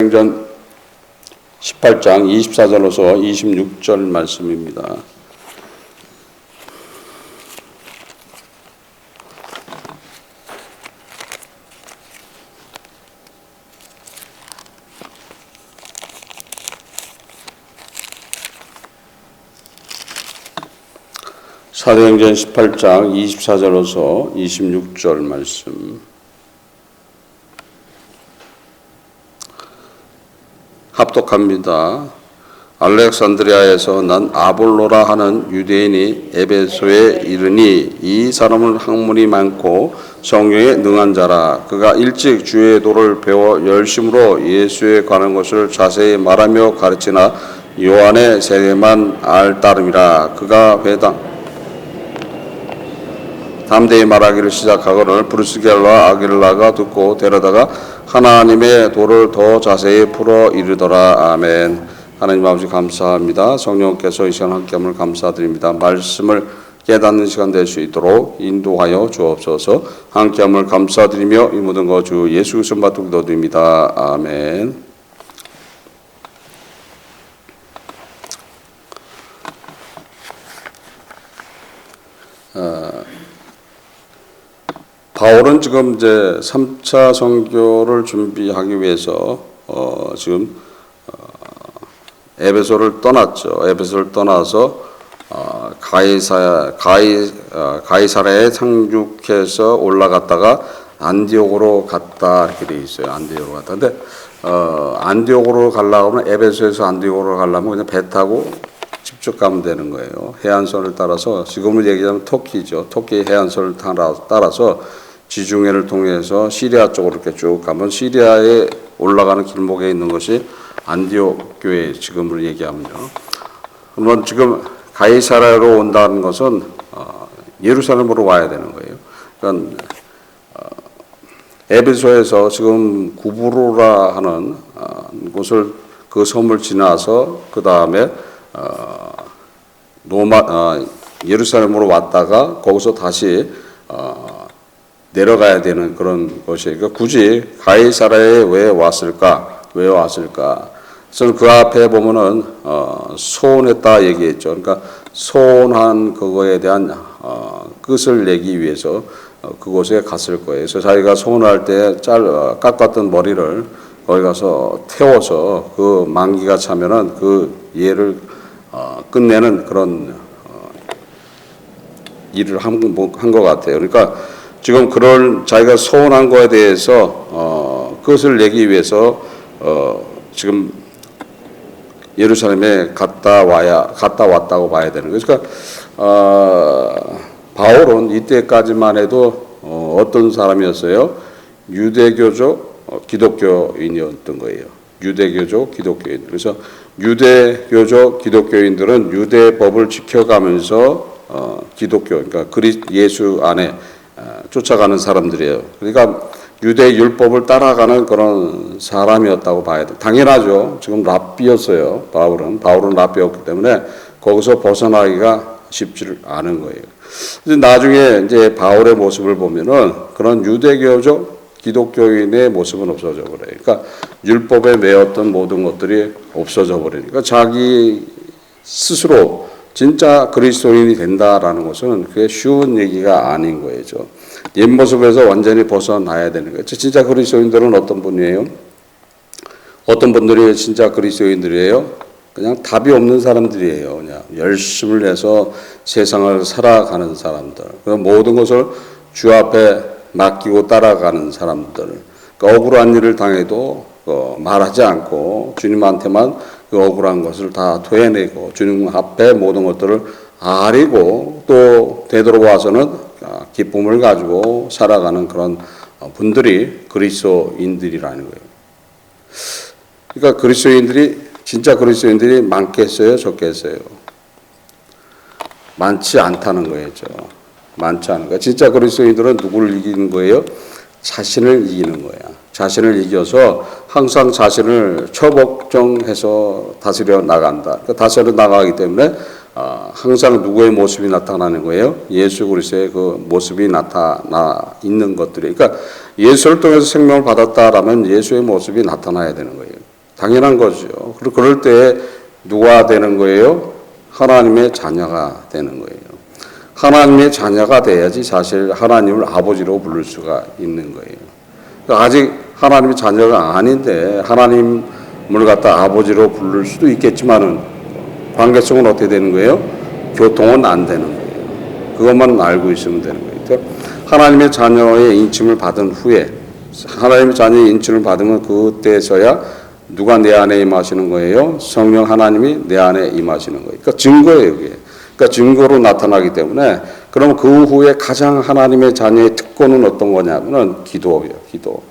사도행전 18장 24절로서 26절 말씀입니다. 사도행전 18장 24절로서 26절 말씀. 합독합니다. 알렉산드리아에서 난 아볼로라 하는 유대인이 에베소에 이르니 이 사람은 학문이 많고 성경에 능한 자라 그가 일찍 주의 도를 배워 열심으로 예수에 관한 것을 자세히 말하며 가르치나 요한의 세례만 알 따름이라 그가 회당 담대히 말하기를 시작하거늘 브루스겔과 아길라가 듣고 데려다가 하나님의 도를 더 자세히 풀어 이르더라 아멘. 하나님 아버지 감사합니다. 성령께서 이 시간 함께함을 감사드립니다. 말씀을 깨닫는 시간 될 수 있도록 인도하여 주옵소서. 함께함을 감사드리며 이 모든 거 주 예수 그리스도 받고 기도드립니다. 아멘. 바울은 지금 이제 3차 선교를 준비하기 위해서 어 지금 어 에베소를 떠났죠. 에베소를 떠나서 어 가이사 가이 어 가이사라에 상륙해서 올라갔다가 안디옥으로 갔다 이렇게 돼 있어요. 안디옥으로 갔다. 근데 어 안디옥으로 가려고 하면 에베소에서 안디옥으로 가려면 그냥 배 타고 직접 가면 되는 거예요. 해안선을 따라서 지금은 얘기하면 터키죠. 터키 해안선을 따라, 따라서 지중해를 통해서 시리아 쪽으로 이렇게 쭉 가면 시리아에 올라가는 길목에 있는 것이 안디옥 교회 지금으로 얘기하면요. 그러면 지금 가이사라로 온다는 것은 어, 예루살렘으로 와야 되는 거예요. 그러니까 어, 에베소에서 지금 구브로라 하는 어, 곳을 그 섬을 지나서 그 다음에 어, 로마 어, 예루살렘으로 왔다가 거기서 다시 어, 내려가야 되는 그런 것이에요. 그러니까 굳이 가이사라에 왜 왔을까? 왜 왔을까? 저는 그 앞에 보면은 어, 소원했다 얘기했죠. 그러니까 소원한 그거에 대한 어, 끝을 내기 위해서 어, 그곳에 갔을 거예요. 그래서 자기가 소원할 때짤 어, 깎았던 머리를 거기 가서 태워서 그 만기가 차면은 그 예를 어, 끝내는 그런 어, 일을 한것 같아요. 그러니까 지금 그런 자기가 소원한 거에 대해서 어, 그것을 내기 위해서 어, 지금 예루살렘에 갔다 와야 갔다 왔다고 봐야 되는 거예요. 그러니까 어, 바울은 이때까지만 해도 어, 어떤 사람이었어요? 유대교적 어, 기독교인이었던 거예요. 유대교적 기독교인. 그래서 유대교적 기독교인들은 유대법을 지켜가면서 어, 기독교, 그러니까 그리 예수 안에 어, 쫓아가는 사람들이에요. 그러니까 유대 율법을 따라가는 그런 사람이었다고 봐야 돼. 당연하죠. 지금 랍비였어요. 바울은 바울은 랍비였기 때문에 거기서 벗어나기가 쉽지 않은 거예요. 근데 나중에 이제 바울의 모습을 보면은 그런 유대교적 기독교인의 모습은 없어져 버려요. 그러니까 율법에 매었던 모든 것들이 없어져 버리니까 자기 스스로 진짜 그리스도인이 된다라는 것은 그게 쉬운 얘기가 아닌 거예요. 옛 모습에서 완전히 벗어나야 되는 거예요. 진짜 그리스도인들은 어떤 분이에요? 어떤 분들이 진짜 그리스도인들이에요? 그냥 답이 없는 사람들이에요. 그냥 열심을 해서 세상을 살아가는 사람들. 그 모든 것을 주 앞에 맡기고 따라가는 사람들. 그 억울한 일을 당해도 어, 말하지 않고 주님한테만 그 억울한 것을 다 토해내고 주님 앞에 모든 것들을 아리고 또 되돌아와서는 아, 기쁨을 가지고 살아가는 그런 분들이 그리스도인들이라는 거예요. 그러니까 그리스도인들이 진짜 그리스도인들이 많겠어요, 적겠어요? 많지 않다는 거죠. 많지 않은 거. 진짜 그리스도인들은 누구를 이기는 거예요? 자신을 이기는 거야. 자신을 이겨서 항상 자신을 처복정해서 다스려 나간다. 그 다스려 나가기 때문에 어, 항상 누구의 모습이 나타나는 거예요? 예수 그리스도의 그 모습이 나타나 있는 것들이. 그러니까 예수를 통해서 생명을 받았다라면 예수의 모습이 나타나야 되는 거예요. 당연한 거죠. 그리고 그럴 때 누가 되는 거예요? 하나님의 자녀가 되는 거예요. 하나님의 자녀가 돼야지 사실 하나님을 아버지로 부를 수가 있는 거예요. 그러니까 아직 하나님의 자녀가 아닌데 하나님을 갖다 아버지로 부를 수도 있겠지만은 관계성은 어떻게 되는 거예요? 교통은 안 되는 거예요. 그것만 알고 있으면 되는 거예요. 하나님의 자녀의 인침을 받은 후에 하나님의 자녀의 인침을 받으면 그때서야 누가 내 안에 임하시는 거예요? 성령 하나님이 내 안에 임하시는 거예요. 그러니까 증거예요, 그게. 그러니까 증거로 나타나기 때문에 그럼 그 후에 가장 하나님의 자녀의 특권은 어떤 거냐면은 기도예요, 기도.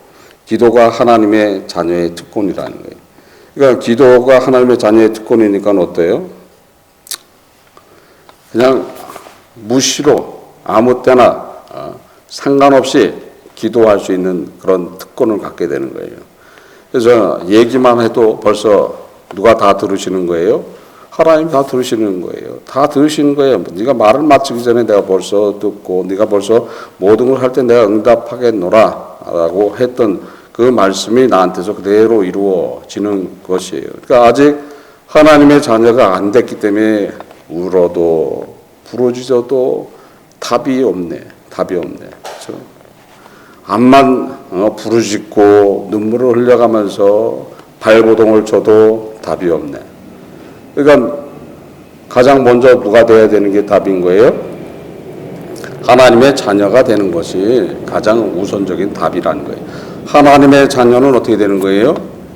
기도가 하나님의 자녀의 특권이라는 거예요. 그러니까 기도가 하나님의 자녀의 특권이니까 어때요? 그냥 무시로 아무 때나 어, 상관없이 기도할 수 있는 그런 특권을 갖게 되는 거예요. 그래서 얘기만 해도 벌써 누가 다 들으시는 거예요? 하나님 다 들으시는 거예요. 다 들으시는 거예요. 네가 말을 마치기 전에 내가 벌써 듣고 네가 벌써 모든 걸 할 때 내가 응답하겠노라라고 했던 그 말씀이 나한테서 그대로 이루어지는 것이에요. 그러니까 아직 하나님의 자녀가 안 됐기 때문에 울어도 부르짖어도 답이 없네. 답이 없네. 그렇죠? 암만 어, 부르짖고 눈물을 흘려가면서 발버둥을 쳐도 답이 없네. 그러니까 가장 먼저 누가 돼야 되는 게 답인 거예요? 하나님의 자녀가 되는 것이 가장 우선적인 답이라는 거예요. 하나님의 자녀는 어떻게 되는 거예요?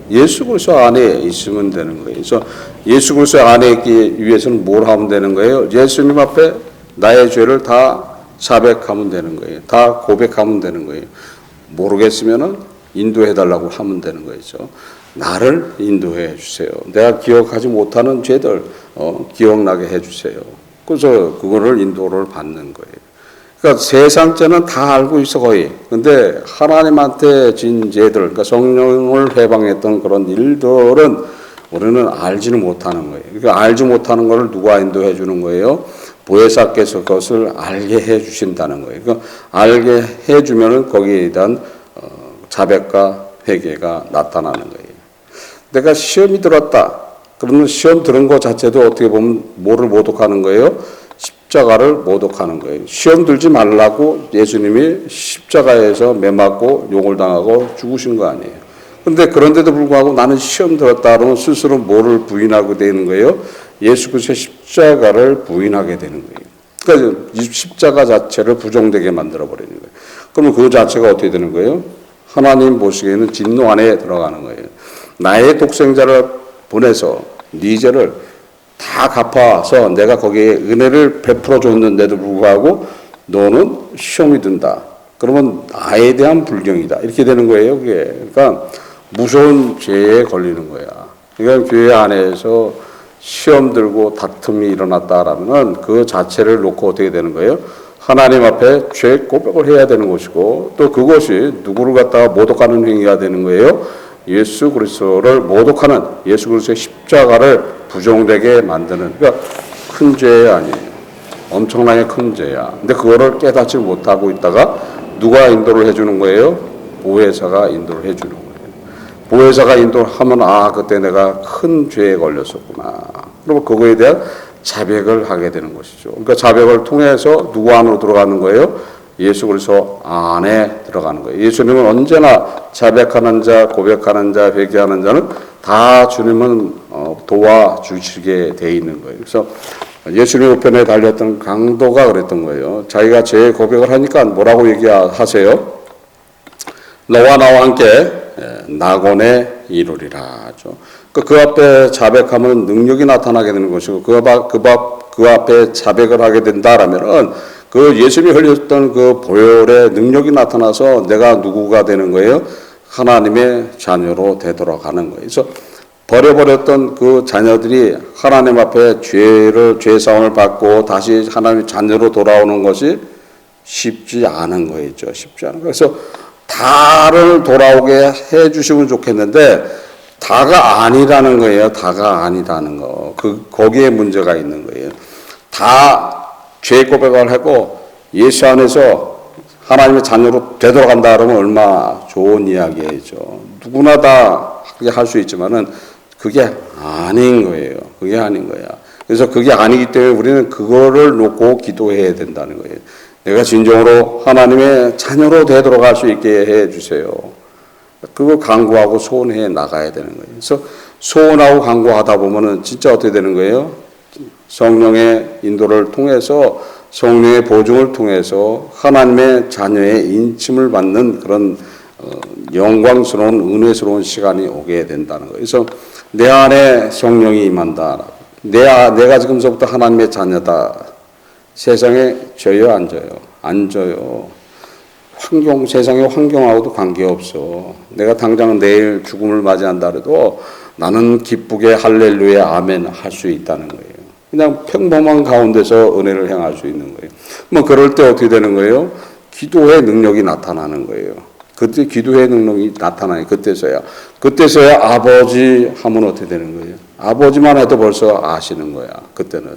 예수 그리스도 안에 있으면 되는 거예요. 그래서 예수 그리스도 안에 있기 위해서는 뭘 하면 되는 거예요? 예수님 앞에 나의 죄를 다 자백하면 되는 거예요. 다 고백하면 되는 거예요. 모르겠으면은 인도해 달라고 하면 되는 거죠. 나를 인도해 주세요. 내가 기억하지 못하는 죄들 어, 기억나게 해 주세요. 그래서 그거를 인도를 받는 거예요. 그러니까 세상 죄는 다 알고 있어 거의. 근데 하나님한테 진 죄들, 그러니까 성령을 해방했던 그런 일들은 우리는 알지는 못하는 거예요. 그러니까 알지 못하는 것을 누가 인도해 주는 거예요? 보혜사께서 그것을 알게 해 주신다는 거예요. 그러니까 알게 해 주면은 거기에 대한 어, 자백과 회개가 나타나는 거예요. 내가 시험이 들었다. 그러면 시험 들은 것 자체도 어떻게 보면 뭐를 모독하는 거예요? 십자가를 모독하는 거예요. 시험 들지 말라고 예수님이 십자가에서 매맞고 욕을 당하고 죽으신 거 아니에요. 근데 그런데도 불구하고 나는 시험 들었다 그러면 스스로 뭐를 부인하고 되는 거예요? 예수 그리스도의 십자가를 부인하게 되는 거예요. 그러니까 이 십자가 자체를 부정되게 만들어 버리는 거예요. 그러면 그 자체가 어떻게 되는 거예요? 하나님 보시기에는 진노 안에 들어가는 거예요. 나의 독생자를 보내서 네 죄를 다 갚아서 내가 거기에 은혜를 베풀어 줬는데도 불구하고 너는 시험이 든다. 그러면 나에 대한 불경이다. 이렇게 되는 거예요, 그게. 그러니까 무서운 죄에 걸리는 거야. 그러니까 교회 안에서 시험 들고 다툼이 일어났다라면 그 자체를 놓고 어떻게 되는 거예요? 하나님 앞에 죄 고백을 해야 되는 것이고 또 그것이 누구를 갖다가 모독하는 행위가 되는 거예요? 예수 그리스도를 모독하는 예수 그리스도의 십자가를 부정되게 만드는 그러니까 큰 죄 아니에요. 엄청나게 큰 죄야. 근데 그거를 깨닫지 못하고 있다가 누가 인도를 해주는 거예요? 보혜사가 인도를 해주는 거예요. 보혜사가 인도를 하면 아 그때 내가 큰 죄에 걸렸었구나. 그러면 그거에 대한 자백을 하게 되는 것이죠. 그러니까 자백을 통해서 누구 안으로 들어가는 거예요? 예수 그리스도 안에 들어가는 거예요. 예수님은 언제나 자백하는 자, 고백하는 자, 회개하는 자는 다 주님은 어, 도와주시게 돼 있는 거예요. 그래서 예수님 우편에 달렸던 강도가 그랬던 거예요. 자기가 죄 고백을 하니까 뭐라고 얘기하세요? 너와 나와 함께 예, 낙원에 이루리라 하죠. 그, 그 앞에 자백하면 능력이 나타나게 되는 것이고 그, 앞, 그, 앞, 그 앞에 자백을 하게 된다라면은 그 예수님이 흘렸던 그 보혈의 능력이 나타나서 내가 누구가 되는 거예요? 하나님의 자녀로 하는 거예요. 그래서 버려버렸던 그 자녀들이 하나님 앞에 죄를 죄 사함을 받고 다시 하나님의 자녀로 돌아오는 것이 쉽지 않은 거였죠. 쉽지 않은 거. 그래서 다를 돌아오게 해 주시면 좋겠는데 다가 아니라는 거예요. 다가 아니라는 거. 그 거기에 문제가 있는 거예요. 다 죄 고백을 하고 예수 안에서 하나님의 자녀로 되돌아간다 그러면 얼마나 좋은 이야기죠. 누구나 다 그게 할 수 있지만은 그게 아닌 거예요. 그게 아닌 거야. 그래서 그게 아니기 때문에 우리는 그거를 놓고 기도해야 된다는 거예요. 내가 진정으로 하나님의 자녀로 되돌아갈 수 있게 해 주세요. 그거 강구하고 소원해 나가야 되는 거예요. 그래서 소원하고 강구하다 보면은 진짜 어떻게 되는 거예요? 성령의 인도를 통해서 성령의 보증을 통해서 하나님의 자녀의 인침을 받는 그런 어, 영광스러운 은혜스러운 시간이 오게 된다는 거예요. 그래서 내 안에 성령이 임한다. 내, 아- 내가 지금서부터 하나님의 자녀다. 세상에 져요, 안 져요? 안 져요. 환경, 세상의 환경하고도 관계없어. 내가 당장 내일 죽음을 맞이한다 해도 나는 기쁘게 할렐루야, 아멘 할 수 있다는 거예요. 그냥 평범한 가운데서 은혜를 행할 수 있는 거예요. 뭐 그럴 때 어떻게 되는 거예요? 기도의 능력이 나타나는 거예요. 그때 기도의 능력이 나타나요. 그때서야. 그때서야 아버지 하면 어떻게 되는 거예요? 아버지만 해도 벌써 아시는 거야. 그때는.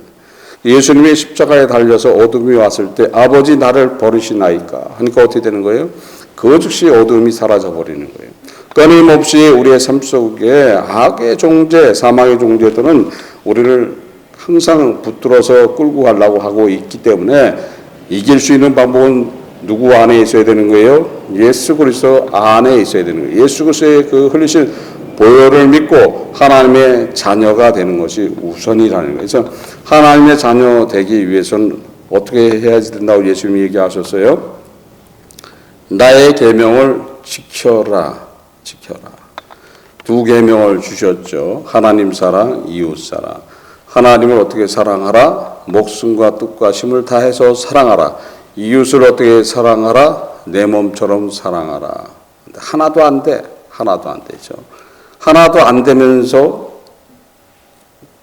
예수님이 십자가에 달려서 어둠이 왔을 때 아버지 나를 버리시나이까 하니까 어떻게 되는 거예요? 그 즉시 어둠이 사라져 버리는 거예요. 끊임없이 우리의 삶 속에 악의 종제, 사망의 종제들은 우리를 항상 붙들어서 끌고 가려고 하고 있기 때문에 이길 수 있는 방법은 누구 안에 있어야 되는 거예요? 예수 그리스도 안에 있어야 되는 거예요. 예수 그리스도의 그 흘리신 보혈을 믿고 하나님의 자녀가 되는 것이 우선이라는 거예요. 그래서 하나님의 자녀 되기 위해서는 어떻게 해야지 된다고 예수님이 얘기하셨어요? 나의 계명을 지켜라, 지켜라. 두 계명을 주셨죠. 하나님 사랑, 이웃 사랑. 하나님을 어떻게 사랑하라? 목숨과 뜻과 힘을 다해서 사랑하라. 이웃을 어떻게 사랑하라? 내 몸처럼 사랑하라. 하나도 안 돼. 하나도 안 되죠. 하나도 안 되면서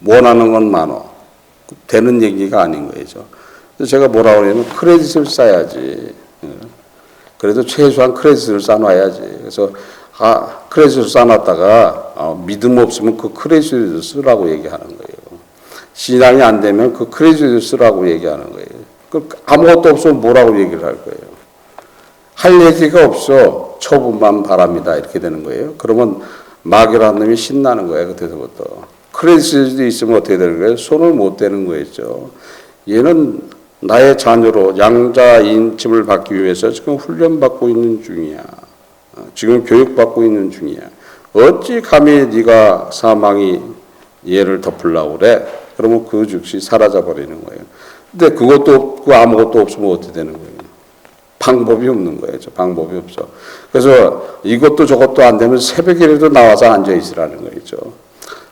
원하는 건 많어. 되는 얘기가 아닌 거죠. 제가 뭐라 그러냐면 크레딧을 쌓아야지. 예. 그래도 최소한 크레딧을 쌓아놔야지. 그래서 아, 크레딧을 쌓아놨다가 어, 믿음 없으면 그 크레딧을 쓰라고 얘기하는 거예요. 신앙이 안 되면 그 크레딧을 쓰라고 얘기하는 거예요. 그 아무것도 없으면 뭐라고 얘기를 할 거예요. 할 얘기가 없어. 처분만 바랍니다. 이렇게 되는 거예요. 그러면 마귀라는 놈이 신나는 거예요. 그때부터. 크레딧이 있으면 어떻게 되는 거예요? 손을 못 대는 거였죠. 얘는 나의 자녀로 양자 인침을 받기 위해서 지금 훈련받고 있는 중이야. 어, 지금 교육받고 있는 중이야. 어찌 감히 네가 사망이 얘를 덮으려고 그래? 그러면 그 즉시 사라져 버리는 거예요. 근데 그것도 없고 아무것도 없으면 어떻게 되는 거예요? 방법이 없는 거예요. 저 방법이 없어. 그래서 이것도 저것도 안 되면 새벽에라도 나와서 앉아 있으라는 거죠.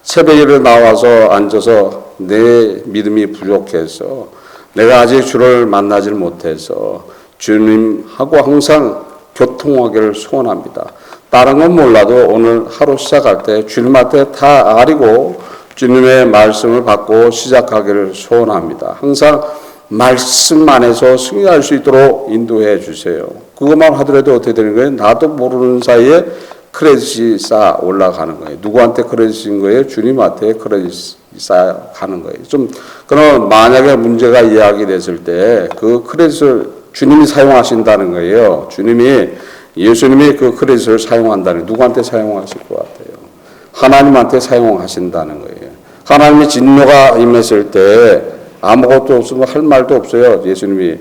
새벽에 나와서 앉아서 내 믿음이 부족해서 내가 아직 주를 만나질 못해서 주님하고 항상 교통하기를 소원합니다. 다른 건 몰라도 오늘 하루 시작할 때 주님한테 다 아리고 주님의 말씀을 받고 시작하기를 소원합니다. 항상 말씀 안에서 승리할 수 있도록 인도해 주세요. 그것만 하더라도 어떻게 되는 거예요? 나도 모르는 사이에 크레딧이 쌓아 올라가는 거예요. 누구한테 크레딧인 거예요? 주님한테 크레딧이 쌓아 가는 거예요. 좀, 그럼 만약에 문제가 이야기됐을 때 그 크레딧을 주님이 사용하신다는 거예요. 주님이, 예수님이 그 크레딧을 사용한다는, 누구한테 사용하실 것 같아요? 하나님한테 사용하신다는 거예요. 하나님의 진노가 임했을 때 아무것도 없으면 할 말도 없어요. 예수님이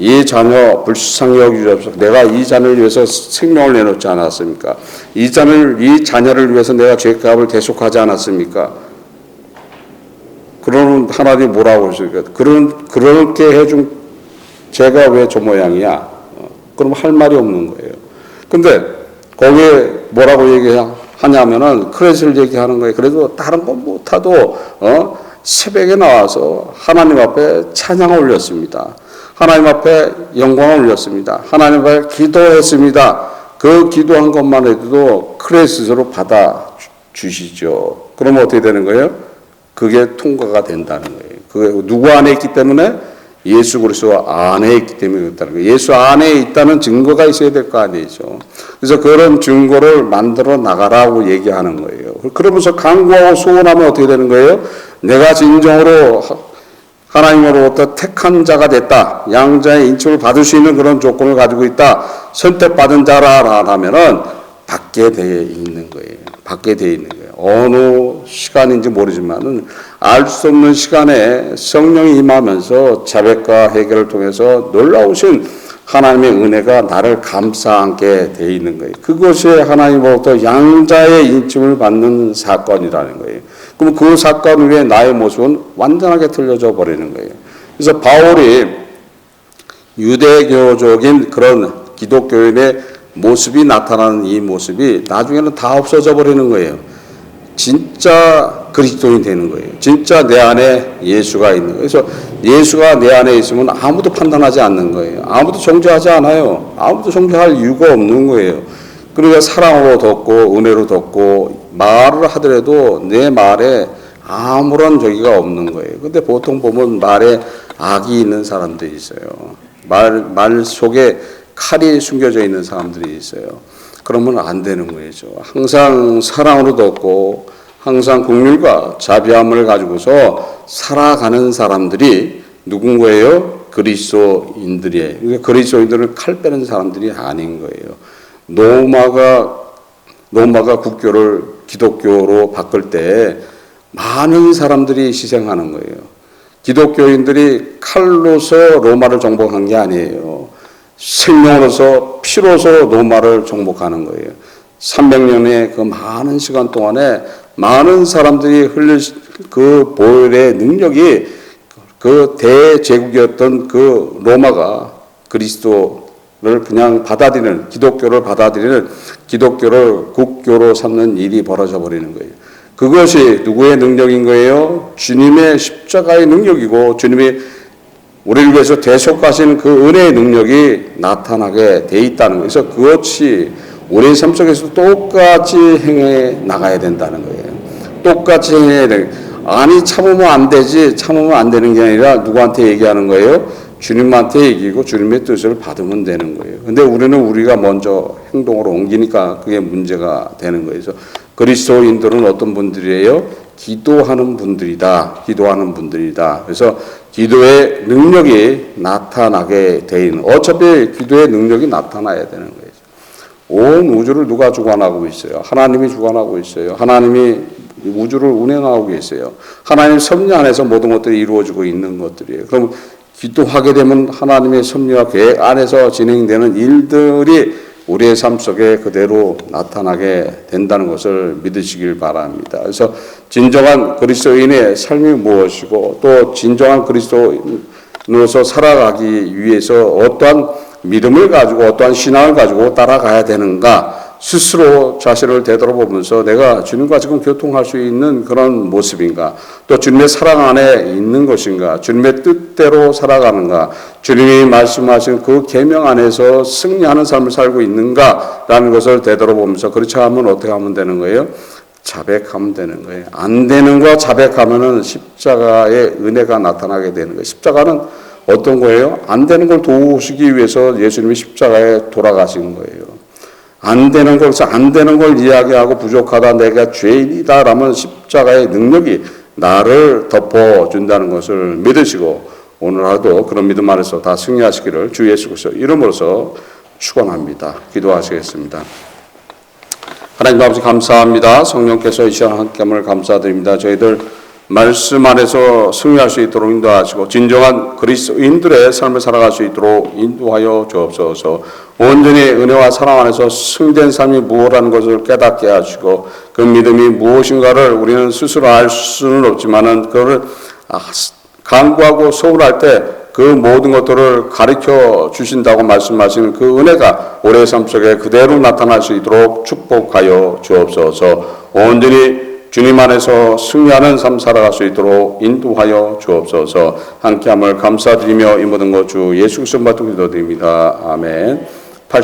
이 자녀 불쌍히 여기주옵소서. 내가 이 자녀를 위해서 생명을 내놓지 않았습니까? 이 자녀를 이 자녀를 위해서 내가 죄값을 대속하지 않았습니까? 그러면 하나님이 뭐라고 하실까? 그런 그렇게 해준 제가 왜 저 모양이야? 어, 그럼 할 말이 없는 거예요. 근데 거기에 뭐라고 얘기 하냐면은 크레스를 얘기하는 거예요. 그래도 다른 건 못하도 어? 새벽에 나와서 하나님 앞에 찬양을 올렸습니다. 하나님 앞에 영광을 올렸습니다. 하나님 앞에 기도했습니다. 그 기도한 것만 해도 크레스로 받아 주시죠. 그러면 어떻게 되는 거예요? 그게 통과가 된다는 거예요. 그게 누구 안에 있기 때문에 예수 그리스도 안에 있기 때문에 그렇다는 거예요. 예수 안에 있다는 증거가 있어야 될 거 아니죠. 그래서 그런 증거를 만들어 나가라고 얘기하는 거예요. 그러면서 강구하고 소원하면 어떻게 되는 거예요? 내가 진정으로 하나님으로부터 택한 자가 됐다. 양자의 인칭을 받을 수 있는 그런 조건을 가지고 있다. 선택받은 자라라면은 받게 되어 있는 거예요. 받게 되어 있는 거예요. 어느 시간인지 모르지만은 알 수 없는 시간에 성령이 임하면서 자백과 해결을 통해서 놀라우신 하나님의 은혜가 나를 감싸 안게 되어 있는 거예요. 그것이 하나님으로부터 양자의 인침을 받는 사건이라는 거예요. 그럼 그 사건 후에 나의 모습은 완전하게 틀려져 버리는 거예요. 그래서 바울이 유대교적인 그런 기독교인의 모습이 나타나는 이 모습이 나중에는 다 없어져 버리는 거예요. 진짜 그리스도인 되는 거예요. 진짜 내 안에 예수가 있는 거예요. 그래서 예수가 내 안에 있으면 아무도 판단하지 않는 거예요. 아무도 정죄하지 않아요. 아무도 정죄할 이유가 없는 거예요. 그러니까 사랑으로 덮고 은혜로 덮고 말을 하더라도 내 말에 아무런 저기가 없는 거예요. 근데 보통 보면 말에 악이 있는 사람들이 있어요. 말, 말 속에 칼이 숨겨져 있는 사람들이 있어요. 그러면 안 되는 거죠. 항상 사랑으로 덮고 항상 국률과 자비함을 가지고서 살아가는 사람들이 누군가예요? 그리스도인들이에요. 그러니까 그리스도인들은 칼 빼는 사람들이 아닌 거예요. 로마가 로마가 국교를 기독교로 바꿀 때 많은 사람들이 희생하는 거예요. 기독교인들이 칼로서 로마를 정복한 게 아니에요. 생명으로서 피로서 로마를 정복하는 거예요. 300년의 그 많은 시간 동안에 많은 사람들이 흘릴 그 보혈의 능력이 그 대제국이었던 그 로마가 그리스도를 그냥 받아들이는 기독교를 받아들이는 기독교를 국교로 삼는 일이 벌어져 버리는 거예요. 그것이 누구의 능력인 거예요? 주님의 십자가의 능력이고 주님이 우리를 위해서 대속하신 그 은혜의 능력이 나타나게 돼 있다는 거예요. 그래서 그것이 우리 삶 속에서 똑같이 행해 나가야 된다는 거예요. 똑같이 행해야 돼. 아니 참으면 안 되지. 참으면 안 되는 게 아니라 누구한테 얘기하는 거예요? 주님한테 얘기고 주님의 뜻을 받으면 되는 거예요. 근데 우리는 우리가 먼저 행동으로 옮기니까 그게 문제가 되는 거예요. 그래서 그리스도인들은 어떤 분들이에요? 기도하는 분들이다. 기도하는 분들이다. 그래서 기도의 능력이 나타나게 돼 있는. 어차피 기도의 능력이 나타나야 되는 거예요. 온 우주를 누가 주관하고 있어요? 하나님이 주관하고 있어요. 하나님이 우주를 운행하고 계세요. 하나님 섭리 안에서 모든 것들이 이루어지고 있는 것들이에요. 그럼 기도하게 되면 하나님의 섭리와 계획 안에서 진행되는 일들이 우리의 삶 속에 그대로 나타나게 된다는 것을 믿으시길 바랍니다. 그래서 진정한 그리스도인의 삶이 무엇이고 또 진정한 그리스도인으로서 살아가기 위해서 어떠한 믿음을 가지고 어떠한 신앙을 가지고 따라가야 되는가 스스로 자신을 되돌아보면서 내가 주님과 지금 교통할 수 있는 그런 모습인가 또 주님의 사랑 안에 있는 것인가 주님의 뜻대로 살아가는가 주님이 말씀하신 그 계명 안에서 승리하는 삶을 살고 있는가라는 것을 되돌아보면서 그렇지 않으면 어떻게 하면 되는 거예요? 자백하면 되는 거예요. 안 되는 거 자백하면은 십자가의 은혜가 나타나게 되는 거예요. 십자가는 어떤 거예요? 안 되는 걸 도우시기 위해서 예수님이 십자가에 돌아가신 거예요. 안 되는 것을 안 되는 걸 이야기하고 부족하다 내가 죄인이다 라면 십자가의 능력이 나를 덮어 준다는 것을 믿으시고 오늘 하루도 그런 믿음 안에서 다 승리하시기를 주 예수 그리스도 이름으로서 축원합니다. 기도하시겠습니다. 하나님 아버지 감사합니다. 성령께서 이 시간 함께함을 감사드립니다. 저희들 말씀 안에서 승리할 수 있도록 인도하시고 진정한 그리스도인들의 삶을 살아갈 수 있도록 인도하여 주옵소서. 온전히 은혜와 사랑 안에서 승된 삶이 무엇라는 것을 깨닫게 하시고 그 믿음이 무엇인가를 우리는 스스로 알 수는 없지만은 그거를 강구하고 소홀할 때그 모든 것들을 가르쳐 주신다고 말씀하시는 그 은혜가 올해 삶 속에 그대로 나타날 수 있도록 축복하여 주옵소서. 온전히 주님 안에서 승리하는 삶 살아갈 수 있도록 인도하여 주옵소서. 함께함을 감사드리며 이 모든 것 주 예수 그리스도 받고 기도 드립니다. 아멘.